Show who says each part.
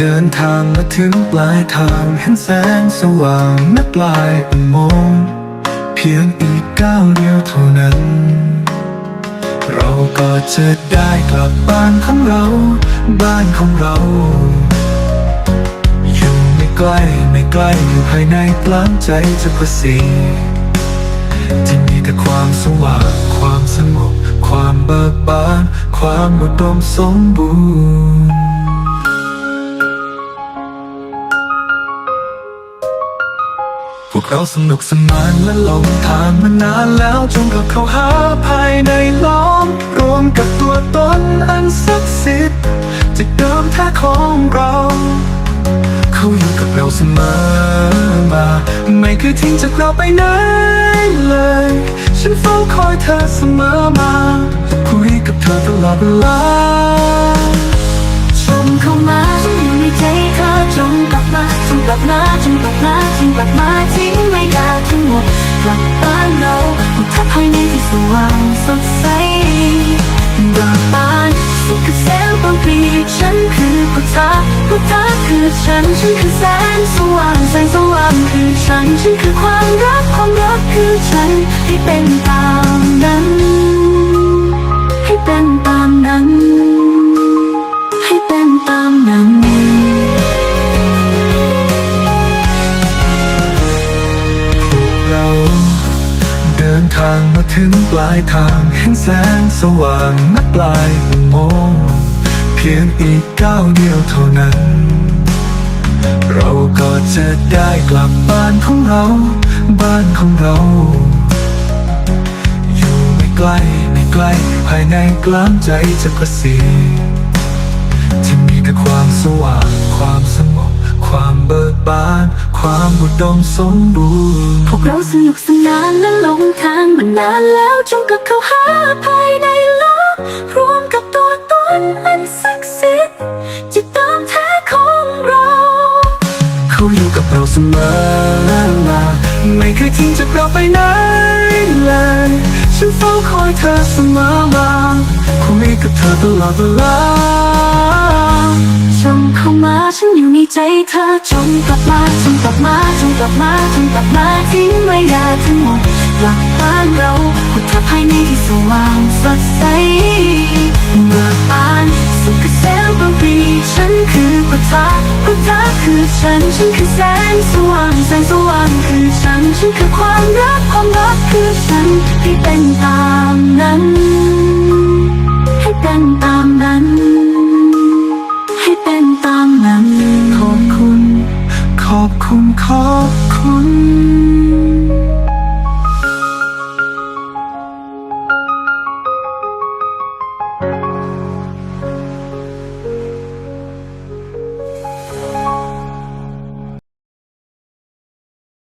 Speaker 1: เดินทางมาถึงปลายทางเห็นแสงสว่างณปลายอุโมงค์เพียงอีกก้าวเดียวเท่านั้น เราก็จะได้กลับบ้านของเรา บ้านของเรา อยู่ไม่ใกล้ไม่ไกลอยู่ภายในกลางใจจะประสีที่มีแต่ความสว่างความสงบความเบิกบาน ความอุดมสมบูรณ์ พวกเราสนุกสนานและหลงทางมานานแล้วจงกับเขาหาภายในล้อม รวมกับตัวตนอันศักดิ์สิทธิ์จากเดิมแท้ของเรา เขาอยู่กับเราเสมอมา ไม่เคยทิ้งจากเราไปไหนเลย ฉันเฝ้าคอยเธอเสมอมาจะคุยกับเธอตลอดเวลา
Speaker 2: ชมเข้ามา ลับมาจงกลับมาจงกลับมาทิ้งไม่ได้ทั้งหมดกลับบ้านเราหุบทับภายในที่สว่างสดใสเบิกบานสุขคือแสงบางปีฉันคือพุทธะพุทธะคือฉันฉันคือแสงสว่างแสงสว่างคือฉันฉันคือความรักความรักคือฉันให้เป็นา
Speaker 1: งมาถึงปลายทางเห็นแสงสว่างณปลายอุโมงค์เพียงอีกก้าวเดียวเท่านั้น เราก็จะได้กลับบ้านของเรา บ้านของเรา อยู่ไม่ไกลไม่ไกล ภายในกลางใจจะประสีที่มีแต่ความสว่าง ความอุดมสมบูรณ์
Speaker 2: พวกเราสนุกสนานและหลงทางมานานแล้วจงกับเขาหาภายในโลกรวมกับตัวตนอันศักดิ์สิทธิ์จิตตามแท้ของเรา
Speaker 1: เขาอยู่กับเราเสมอมาไม่เคยทิ้งจากเราไปไหนเลยฉันเฝ้าคอยเธอเสมอมาคุยกับเธอตลอดเวลา
Speaker 2: จง เข้ามาฉันอยู่ในใจเธอจงกลับมาจงกลับมาจงกลับมาจงกลับมาทิ้งไว้ได้ทั้งหมดกลับบ้านเราพุทธภายในที่สว่างสดใสเมื่อบานสุขเสลบางปรีฉันคือพุทธะพุทธะคือฉันฉันคือแสงสว่างแสงสว่างคือฉันฉันคือความรักความรักคือฉันให้เป็นตา